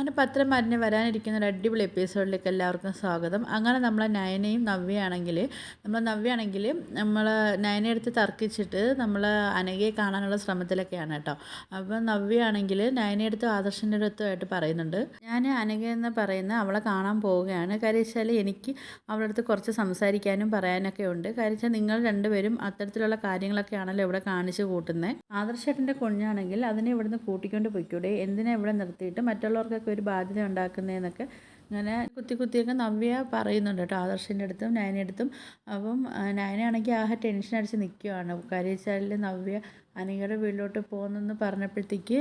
അങ്ങനെ പത്രം മറിഞ്ഞ് വരാനിരിക്കുന്ന ഒരു അടിപൊളി എപ്പിസോഡിലേക്ക് എല്ലാവർക്കും സ്വാഗതം. അങ്ങനെ നമ്മളെ നയനയും നവ്യയാണെങ്കിൽ നമ്മൾ നവ്യയാണെങ്കിൽ നമ്മൾ നയനയെടുത്ത് തർക്കിച്ചിട്ട് നമ്മൾ അനഘയെ കാണാനുള്ള ശ്രമത്തിലൊക്കെയാണ് കേട്ടോ. അപ്പോൾ നവ്യയാണെങ്കിൽ നയനയെടുത്ത് ആദർശന്റെ അടുത്തുമായിട്ട് പറയുന്നുണ്ട്. ഞാൻ അനഘ എന്ന് പറയുന്ന അവളെ കാണാൻ പോവുകയാണ്. കാര്യം വെച്ചാൽ എനിക്ക് അവളുടെ അടുത്ത് കുറച്ച് സംസാരിക്കാനും പറയാനൊക്കെ ഉണ്ട്. കാര്യം വെച്ചാൽ നിങ്ങൾ രണ്ടുപേരും അത്തരത്തിലുള്ള കാര്യങ്ങളൊക്കെയാണല്ലോ ഇവിടെ കാണിച്ചു കൂട്ടുന്നത് ആദർശേട്ടന്റെ കുഞ്ഞാണെങ്കിൽ അതിനെ ഇവിടുന്ന് കൂട്ടിക്കൊണ്ട് പോയിക്കൂടെ? എന്തിനാ ഇവിടെ നിർത്തിയിട്ട്? മറ്റുള്ളവർക്ക് ഒക്കെ ഒരു ബാധ്യത ഉണ്ടാക്കുന്നതെന്നൊക്കെ അങ്ങനെ കുത്തി കുത്തിയൊക്കെ നവ്യ പറയുന്നുണ്ട് കേട്ടോ. ആദർശിന്റെ അടുത്തും നയനടുത്തും അപ്പം നയനയാണെങ്കിൽ ആകെ ടെൻഷൻ അടിച്ച് നിൽക്കുകയാണ് വെച്ചാൽ നവ്യ അനികയുടെ വീട്ടിലോട്ട് പോകുന്നെന്ന് പറഞ്ഞപ്പോഴത്തേക്ക്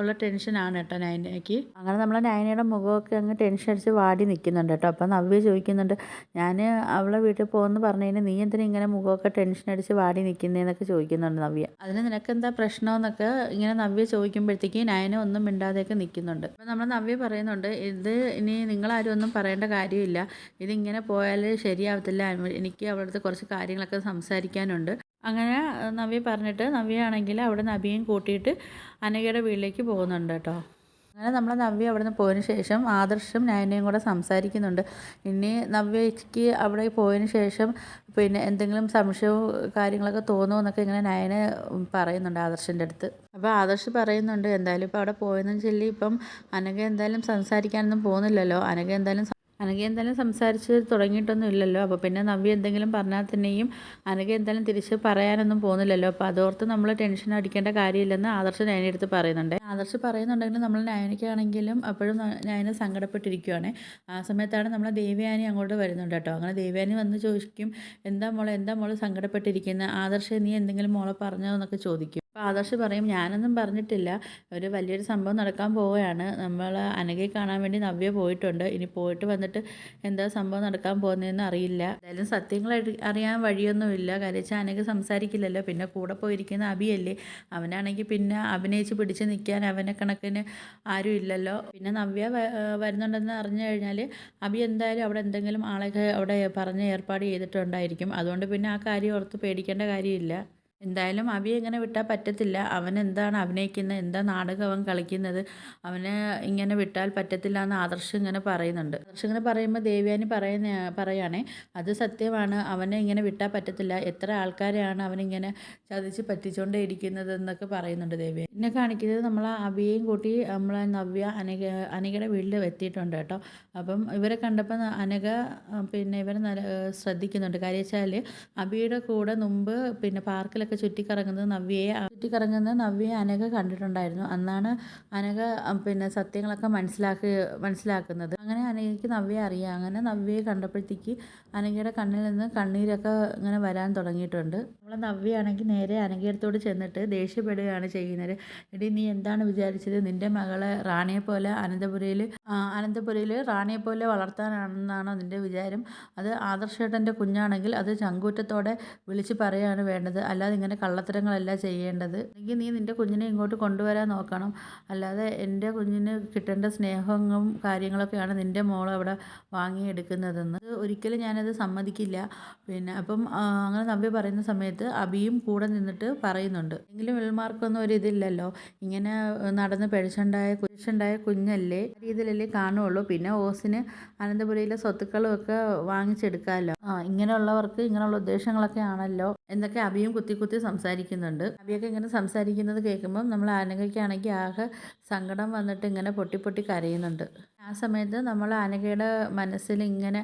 ഉള്ള ടെൻഷനാണ് കേട്ടോ നയനയ്ക്ക്. അങ്ങനെ നമ്മളെ നയനയുടെ മുഖമൊക്കെ അങ്ങ് ടെൻഷൻ അടിച്ച് വാടി നിൽക്കുന്നുണ്ട് കേട്ടോ. അപ്പം നവ്യ ചോദിക്കുന്നുണ്ട് ഞാൻ അവളെ വീട്ടിൽ പോകുമെന്ന് പറഞ്ഞതിന് നീ എന്തിനാ ഇങ്ങനെ മുഖമൊക്കെ ടെൻഷൻ അടിച്ച് വാടി നിൽക്കുന്നതെന്നൊക്കെ ചോദിക്കുന്നുണ്ട് നവ്യ. അതിന് നിനക്ക് എന്താ പ്രശ്നമെന്നൊക്കെ ഇങ്ങനെ നവ്യ ചോദിക്കുമ്പോഴത്തേക്ക് നയന ഒന്നും മിണ്ടാതെയൊക്കെ നിൽക്കുന്നുണ്ട്. അപ്പം നമ്മൾ നവ്യ പറയുന്നുണ്ട് ഇത് ഇനി നിങ്ങളാരും ഒന്നും പറയേണ്ട കാര്യമില്ല. ഇതിങ്ങനെ പോയാൽ ശരിയാവത്തില്ല. എനിക്ക് അവളുടെ കുറച്ച് കാര്യങ്ങളൊക്കെ സംസാരിക്കാനുണ്ട്. അങ്ങനെ നവ്യ പറഞ്ഞിട്ട് നവ്യയാണെങ്കിൽ അവിടെ നബിയും കൂട്ടിയിട്ട് അനഘയുടെ വീട്ടിലേക്ക് പോകുന്നുണ്ട് കേട്ടോ. അങ്ങനെ നമ്മൾ നവ്യ അവിടെ നിന്ന് പോയതിന് ശേഷം ആദർശം നയനയും കൂടെ സംസാരിക്കുന്നുണ്ട്. ഇനി നവ്യക്ക് അവിടെ പോയതിന് ശേഷം പിന്നെ എന്തെങ്കിലും സംശയവും കാര്യങ്ങളൊക്കെ തോന്നുമോ എന്നൊക്കെ ഇങ്ങനെ നയന പറയുന്നുണ്ട് ആദർശിന്റെ അടുത്ത്. അപ്പോൾ ആദർശ് പറയുന്നുണ്ട് എന്തായാലും ഇപ്പോൾ അവിടെ പോയെന്ന് ചൊല്ലി ഇപ്പം അനഘ എന്തായാലും സംസാരിക്കാനൊന്നും പോകുന്നില്ലല്ലോ. അനഘ എന്തായാലും അനഘ എന്തായാലും സംസാരിച്ച് തുടങ്ങിയിട്ടൊന്നും ഇല്ലല്ലോ. അപ്പോൾ പിന്നെ നവ്യ എന്തെങ്കിലും പറഞ്ഞാൽ തന്നെയും അനഘ എന്തായാലും തിരിച്ച് പറയാനൊന്നും പോകുന്നില്ലല്ലോ. അപ്പോൾ അതോർത്ത് നമ്മൾ ടെൻഷൻ അടിക്കേണ്ട കാര്യമില്ലെന്ന് ആദർശ് നയനെടുത്ത് പറയുന്നുണ്ട്. ആദർശ് പറയുന്നുണ്ടെങ്കിലും നമ്മൾ നയനയ്ക്കാണെങ്കിലും അപ്പോഴും നയന സങ്കടപ്പെട്ടിരിക്കുകയാണ് ആ സമയത്താണ് നമ്മളെ ദേവയാനി അങ്ങോട്ട് വരുന്നുണ്ട് കേട്ടോ. അങ്ങനെ ദേവയാനി വന്ന് ചോദിക്കും എന്താ മോളെ എന്താ മോൾ സങ്കടപ്പെട്ടിരിക്കുന്നത് ആദർശ് നീ എന്തെങ്കിലും മോളെ പറഞ്ഞോ എന്നൊക്കെ ചോദിക്കും. അപ്പോൾ ആദർശ് പറയും ഞാനൊന്നും പറഞ്ഞിട്ടില്ല. ഒരു വലിയൊരു സംഭവം നടക്കാൻ പോവുകയാണ്. നമ്മൾ അനഘയെ കാണാൻ വേണ്ടി നവ്യ പോയിട്ടുണ്ട്. ഇനി പോയിട്ട് വന്നിട്ട് എന്താ സംഭവം നടക്കാൻ പോകുന്നതെന്ന് അറിയില്ല. എന്തായാലും സത്യങ്ങൾ അറിയാൻ വഴിയൊന്നുമില്ല. കാര്യം അനഘ സംസാരിക്കില്ലല്ലോ. പിന്നെ കൂടെ പോയിരിക്കുന്ന അബിയല്ലേ അവനാണെങ്കിൽ പിന്നെ അഭിനയിച്ച് പിടിച്ച് നിൽക്കാൻ അവനെ കണക്കിന് ആരും ഇല്ലല്ലോ. പിന്നെ നവ്യ വരുന്നുണ്ടെന്ന് അറിഞ്ഞു കഴിഞ്ഞാൽ അബി എന്തായാലും അവിടെ എന്തെങ്കിലും ആളൊക്കെ അവിടെ പറഞ്ഞ് ഏർപ്പാട് ചെയ്തിട്ടുണ്ടായിരിക്കും. അതുകൊണ്ട് പിന്നെ ആ കാര്യം ഓർത്ത് പേടിക്കേണ്ട കാര്യമില്ല. എന്തായാലും അബി ഇങ്ങനെ വിട്ടാൽ പറ്റത്തില്ല. അവൻ എന്താണ് അഭിനയിക്കുന്നത് എന്താ നാടകം അവൻ കളിക്കുന്നത്? അവനെ ഇങ്ങനെ വിട്ടാൽ പറ്റത്തില്ല എന്ന് ആദർശ് ഇങ്ങനെ പറയുന്നുണ്ട്. ആദർശ് ഇങ്ങനെ പറയുമ്പോൾ ദേവ്യാനി പറയുന്ന പറയുകയാണേ അത് സത്യമാണ്. അവനെ ഇങ്ങനെ വിട്ടാൽ പറ്റത്തില്ല. എത്ര ആൾക്കാരെയാണ് അവനിങ്ങനെ ചതിച്ച് പറ്റിച്ചുകൊണ്ടേ ഇരിക്കുന്നത്? എന്നൊക്കെ പറയുന്നുണ്ട് ദേവ്യ എന്നെ കാണിക്കുന്നത് നമ്മൾ അബിയെയും കൂട്ടി നമ്മൾ നവ്യ അനഘ അനഘയുടെ വീട്ടിൽ എത്തിയിട്ടുണ്ട് കേട്ടോ. അപ്പം ഇവരെ കണ്ടപ്പോൾ അനഘ പിന്നെ ഇവരെ നല്ല ശ്രദ്ധിക്കുന്നുണ്ട്. കാര്യം വെച്ചാൽ അബിയുടെ കൂടെ മുമ്പ് പിന്നെ പാർക്കിൽ ചുറ്റിക്കറങ്ങുന്നത് നവ്യയെ ചുറ്റിക്കറങ്ങുന്നത് നവ്യയെ അനഘ കണ്ടിട്ടുണ്ടായിരുന്നു. അന്നാണ് അനഘ പിന്നെ സത്യങ്ങളൊക്കെ മനസ്സിലാക്കി മനസ്സിലാക്കുന്നത്. അങ്ങനെ അനഘയ്ക്ക് നവ്യയെ അറിയാം. അങ്ങനെ നവ്യയെ കണ്ടപ്പോഴത്തേക്ക് അനഘയുടെ കണ്ണിൽ നിന്ന് കണ്ണീരൊക്കെ ഇങ്ങനെ വരാൻ തുടങ്ങിയിട്ടുണ്ട്. നമ്മളെ നവ്യയാണെങ്കിൽ നേരെ അനഘയടുത്തോട് ചെന്നിട്ട് ദേഷ്യപ്പെടുകയാണ് ചെയ്യുന്നത്. എടി നീ എന്താണ് വിചാരിച്ചത്? നിന്റെ മകളെ റാണിയെ പോലെ അനന്തപുരയിൽ അനന്തപുരയിൽ റാണിയെ പോലെ വളർത്താനാണെന്നാണോ നിന്റെ വിചാരം? അത് ആദർശേട്ടന്റെ കുഞ്ഞാണെങ്കിൽ അത് ചങ്കൂറ്റത്തോടെ വിളിച്ച് പറയുകയാണ് വേണ്ടത്. അല്ലാതെ ഇങ്ങനെ കള്ളത്തരങ്ങളല്ല ചെയ്യേണ്ടത്. അല്ലെങ്കിൽ നീ നിന്റെ കുഞ്ഞിനെ ഇങ്ങോട്ട് കൊണ്ടുവരാൻ നോക്കണം. അല്ലാതെ എന്റെ കുഞ്ഞിന് കിട്ടേണ്ട സ്നേഹവും കാര്യങ്ങളൊക്കെയാണ് നിന്റെ മോൾ അവിടെ വാങ്ങിയെടുക്കുന്നതെന്ന്. ഒരിക്കലും ഞാനത് സമ്മതിക്കില്ല. പിന്നെ അപ്പം അങ്ങനെ നമ്പി പറയുന്ന സമയത്ത് അബിയും കൂടെ നിന്നിട്ട് പറയുന്നുണ്ട്. എങ്കിലും വിൽമാർക്കൊന്നും ഒരു ഇതില്ലല്ലോ. ഇങ്ങനെ നടന്ന് പെഴിച്ചുണ്ടായ കുരിശുണ്ടായ കുഞ്ഞല്ലേ? രീതിയിലല്ലേ കാണുള്ളൂ. പിന്നെ ഓസിന് അനന്തപുരയിലെ സ്വത്തുക്കളും ഒക്കെ വാങ്ങിച്ചെടുക്കാമല്ലോ. ആ ഇങ്ങനെയുള്ളവർക്ക് ഇങ്ങനെയുള്ള ഉദ്ദേശങ്ങളൊക്കെ ആണല്ലോ എന്നൊക്കെ അബിയും കുത്തി കുത്തി സംസാരിക്കുന്നുണ്ട്. അബിയൊക്കെ ഇങ്ങനെ സംസാരിക്കുന്നത് കേൾക്കുമ്പം നമ്മൾ ആനകയ്ക്കാണെങ്കിൽ ആകെ സങ്കടം വന്നിട്ട് ഇങ്ങനെ പൊട്ടി പൊട്ടി കരയുന്നുണ്ട്. ആ സമയത്ത് നമ്മൾ ആനകയുടെ മനസ്സിൽ ഇങ്ങനെ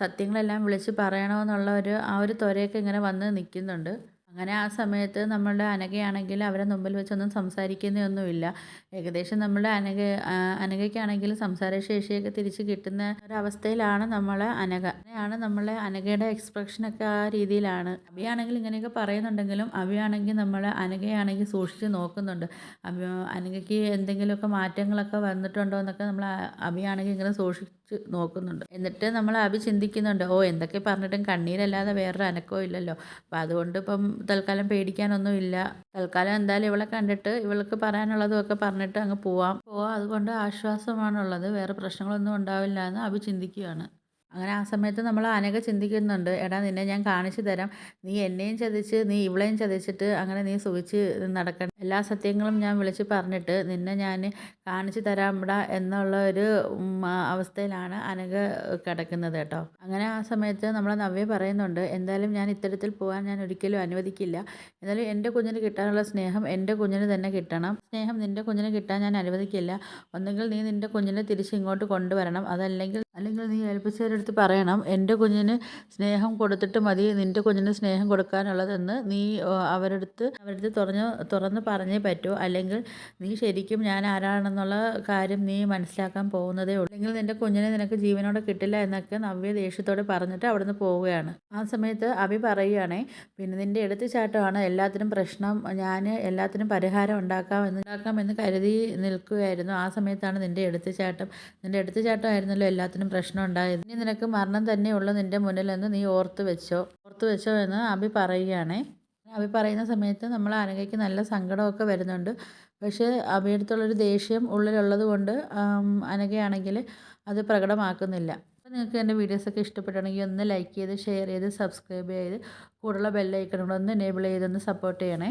സത്യങ്ങളെല്ലാം വിളിച്ച് പറയണമെന്നുള്ള ഒരു ആ ഒരു ത്വരയൊക്കെ ഇങ്ങനെ വന്ന് നിൽക്കുന്നുണ്ട്. അങ്ങനെ ആ സമയത്ത് നമ്മളുടെ അനഘയാണെങ്കിൽ അവരെ മുമ്പിൽ വെച്ചൊന്നും സംസാരിക്കുന്നൊന്നുമില്ല. ഏകദേശം നമ്മളുടെ അനഘ അനഘയ്ക്കാണെങ്കിൽ സംസാരശേഷിയൊക്കെ തിരിച്ച് കിട്ടുന്ന ഒരവസ്ഥയിലാണ് നമ്മളെ അനഘ. അങ്ങനെയാണ് നമ്മളെ അനഘയുടെ എക്സ്പ്രഷനൊക്കെ ആ രീതിയിലാണ്. അഭിയാണെങ്കിൽ ഇങ്ങനെയൊക്കെ പറയുന്നുണ്ടെങ്കിലും അഭിയാണെങ്കിൽ നമ്മൾ അനഘയാണെങ്കിൽ സൂക്ഷിച്ച് നോക്കുന്നുണ്ട്. അഭി അനഘയ്ക്ക് എന്തെങ്കിലുമൊക്കെ മാറ്റങ്ങളൊക്കെ വന്നിട്ടുണ്ടോ എന്നൊക്കെ നമ്മൾ അഭിയാണെങ്കിൽ ഇങ്ങനെ സൂക്ഷിച്ച് നോക്കുന്നുണ്ട്. എന്നിട്ട് നമ്മൾ അഭി ചിന്തിക്കുന്നുണ്ട് ഓ എന്തൊക്കെ പറഞ്ഞിട്ടും കണ്ണീരല്ലാതെ വേറൊരു അനക്കോ ഇല്ലല്ലോ. അപ്പോൾ അതുകൊണ്ട് ഇപ്പം തൽക്കാലം പേടിക്കാനൊന്നുമില്ല. തൽക്കാലം എന്തായാലും ഇവളെ കണ്ടിട്ട് ഇവൾക്ക് പറയാനുള്ളതും ഒക്കെ പറഞ്ഞിട്ട് അങ്ങ് പോവാം. പോവാം അതുകൊണ്ട് ആശ്വാസമാണുള്ളത്. വേറെ പ്രശ്നങ്ങളൊന്നും ഉണ്ടാവില്ല എന്ന് അഭി ചിന്തിക്കുകയാണ്. അങ്ങനെ ആ സമയത്ത് നമ്മൾ അനഘ ചിന്തിക്കുന്നുണ്ട് എടാ നിന്നെ ഞാൻ കാണിച്ചു തരാം. നീ എന്നെയും ചതിച്ച് നീ ഇവളെയും ചതിച്ചിട്ട് അങ്ങനെ നീ സുഖിച്ച് നടക്കണം എല്ലാ സത്യങ്ങളും ഞാൻ വിളിച്ച് പറഞ്ഞിട്ട് നിന്നെ ഞാൻ കാണിച്ചു തരാംടാ എന്നുള്ള ഒരു അവസ്ഥയിലാണ് അനക കിടക്കുന്നത് കേട്ടോ. അങ്ങനെ ആ സമയത്ത് നമ്മൾ നവ്യ പറയുന്നുണ്ട് എന്തായാലും ഞാൻ ഇത്തരത്തിൽ പോകാൻ ഞാൻ ഒരിക്കലും അനുവദിക്കില്ല. എന്നാലും എന്റെ കുഞ്ഞിന് കിട്ടാനുള്ള സ്നേഹം എന്റെ കുഞ്ഞിന് തന്നെ കിട്ടണം. സ്നേഹം നിന്റെ കുഞ്ഞിന് കിട്ടാൻ ഞാൻ അനുവദിക്കില്ല. ഒന്നുകിൽ നീ നിന്റെ കുഞ്ഞിനെ തിരിച്ച് ഇങ്ങോട്ട് കൊണ്ടുവരണം. അതല്ലെങ്കിൽ അല്ലെങ്കിൽ നീ ഏൽപ്പിച്ചവരടുത്ത് പറയണം എന്റെ കുഞ്ഞിന് സ്നേഹം കൊടുത്തിട്ട് മതി നിന്റെ കുഞ്ഞിന് സ്നേഹം കൊടുക്കാനുള്ളതെന്ന് നീ അവരടുത്ത് അവരടുത്ത് തുറന്ന് തുറന്ന് പറഞ്ഞേ പറ്റൂ. അല്ലെങ്കിൽ നീ ശരിക്കും ഞാൻ ആരാണെന്നുള്ള കാര്യം നീ മനസ്സിലാക്കാൻ പോകുന്നതേ ഉള്ളൂ. അല്ലെങ്കിൽ നിന്റെ കുഞ്ഞിനെ നിനക്ക് ജീവനോടെ കിട്ടില്ല എന്നൊക്കെ നവ്യ ദേഷ്യത്തോടെ പറഞ്ഞിട്ട് അവിടുന്ന് പോവുകയാണ്. ആ സമയത്ത് അഭി പറയുകയാണേ പിന്നെ നിന്റെ എടുത്തുചാട്ടമാണ് എല്ലാത്തിനും പ്രശ്നം. ഞാൻ എല്ലാത്തിനും പരിഹാരം ഉണ്ടാക്കാമെന്ന് ഉണ്ടാക്കാമെന്ന് കരുതി നിൽക്കുകയായിരുന്നു. ആ സമയത്താണ് നിന്റെ എടുത്തുചാട്ടം. നിന്റെ എടുത്തുചാട്ടമായിരുന്നല്ലോ എല്ലാത്തിനും പ്രശ്നം ഉണ്ടായത്? ഇനി നിനക്ക് മരണം തന്നെയുള്ളൂ നിന്റെ മുന്നിലെന്ന് നീ ഓർത്ത് വെച്ചോ? ഓർത്ത് വെച്ചോ എന്ന് അഭി പറയുകയാണേ. അഭി പറയുന്ന സമയത്ത് നമ്മൾ അനഘയ്ക്ക് നല്ല സങ്കടമൊക്കെ വരുന്നുണ്ട്. പക്ഷേ അഭിയടുത്തുള്ളൊരു ദേഷ്യം ഉള്ളിലുള്ളത് കൊണ്ട് അനകയാണെങ്കിൽ അത് പ്രകടമാക്കുന്നില്ല. അപ്പോൾ നിങ്ങൾക്ക് എന്റെ വീഡിയോസൊക്കെ ഇഷ്ടപ്പെട്ടുണ്ടെങ്കിൽ ഒന്ന് ലൈക്ക് ചെയ്ത് ഷെയർ ചെയ്ത് സബ്സ്ക്രൈബ് ചെയ്ത് കൂടുതലുള്ള ബെല്ലൈക്കണുകൂടെ ഒന്ന് എനേബിൾ ചെയ്തൊന്ന് സപ്പോർട്ട് ചെയ്യണേ.